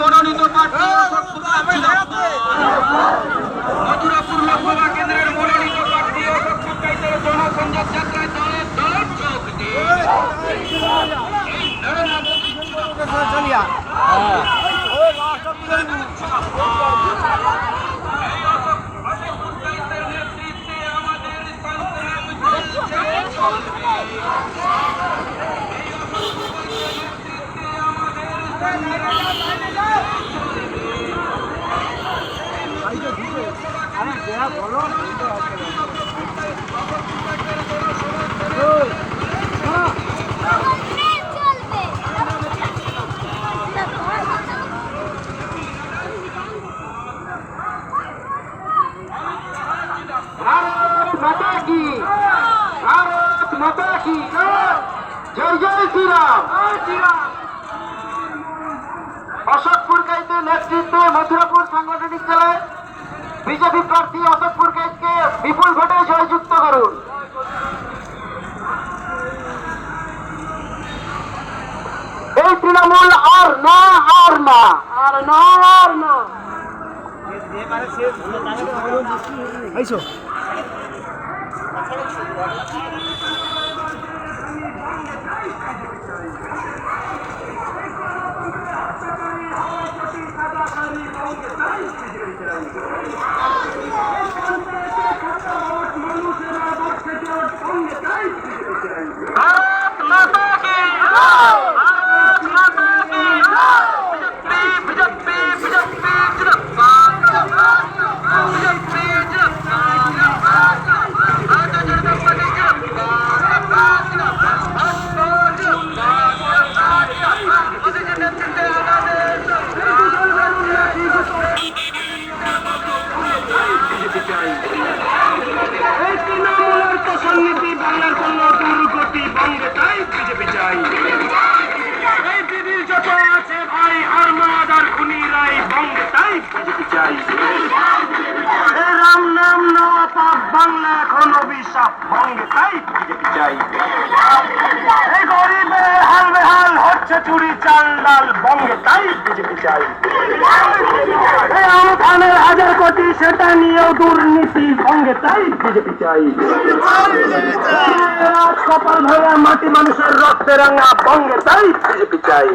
মনোনীত প্রার্থী। অশোকপুর কাইতে নেতৃত্বে মথুরাপুর সাংগঠনিক জেলায় বিজেপি প্রার্থী অশোকপুর বিপুল ভোটে জয়যুক্ত করুন। এই তৃণমূল আর না আর না। আর না আর না। ভারত রাম নাম নেওয়া পাপ বাংলা এখন অভিশাপ বঙ্গে তাই? চাই এই গরিবের হাল বেহাল হচ্ছে চুরি, চাল ডাল বঙ্গে, তাই? বিজেপি চাই আমফানের হাজার কোটি, সেটা নিয়েও দুর্নীতি সঙ্গে তাই? বিজেপি চাই কপাল মাটি মানুষের রক্তে রাঙা বঙ্গে তাই? বিজেপি চাই